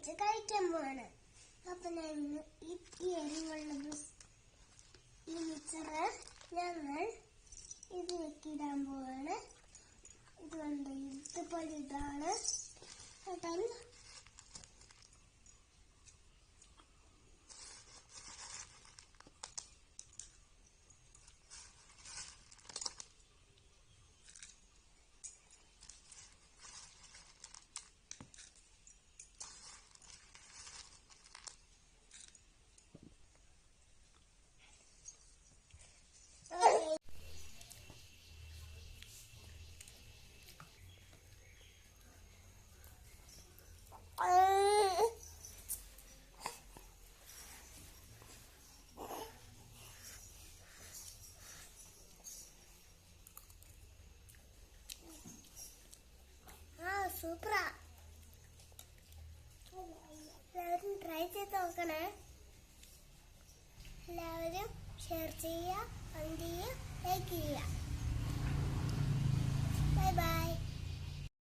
വെച്ച് കഴിക്കാൻ പോവാണ്. അപ്പൊ ഞാൻ ഇന്ന് ഈ എരിവുള്ള ഈ മിച്ചറ് ഞങ്ങൾ ഇത് വെക്കിടാൻ പോവാണ്. ഇത് കണ്ടോ? ഇതുപോലെ ഇതാണ്. സൂപ്പറാ. എല്ലാവരും ട്രൈ ചെയ്ത് നോക്കണേ. എല്ലാവരും ഷെയർ ചെയ്യുക കമന്റ് ചെയ്യുക ലൈക്ക് ചെയ്യുക.